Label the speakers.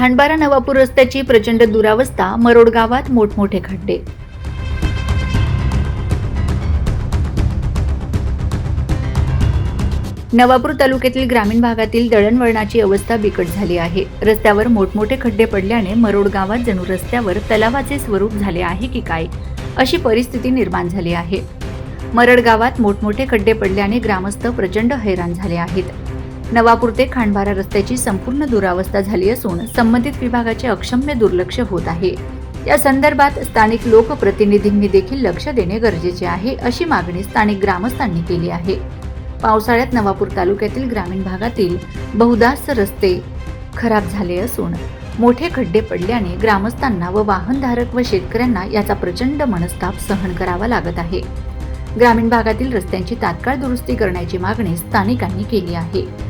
Speaker 1: खांडबारा नवापूर रस्त्याची प्रचंड दुरावस्था मरोड गावात मोठमोठे खड्डे. नवापूर तालुक्यातील ग्रामीण भागातील दळणवळणाची अवस्था बिकट झाली आहे. रस्त्यावर मोठमोठे खड्डे पडल्याने मरोड गावात जणू रस्त्यावर तलावाचे स्वरूप झाले आहे की काय अशी परिस्थिती निर्माण झाली आहे. मरड गावात मोठमोठे खड्डे पडल्याने ग्रामस्थ प्रचंड हैराण झाले आहेत. नवापूर ते खांडबारा रस्त्याची संपूर्ण दुरावस्था झाली असून संबंधित विभागाचे अक्षम्य दुर्लक्ष होत आहे. या संदर्भात स्थानिक लोकप्रतिनिधींनी देखील लक्ष देणे गरजेचे आहे अशी मागणी स्थानिक ग्रामस्थांनी केली आहे. पावसाळ्यात नवापूर तालुक्यातील ग्रामीण भागातील बहुदास रस्ते खराब झाले असून मोठे खड्डे पडल्याने ग्रामस्थांना व वाहनधारक व शेतकऱ्यांना याचा प्रचंड मनस्ताप सहन करावा लागत आहे. ग्रामीण भागातील रस्त्यांची तात्काळ दुरुस्ती करण्याची मागणी स्थानिकांनी केली आहे.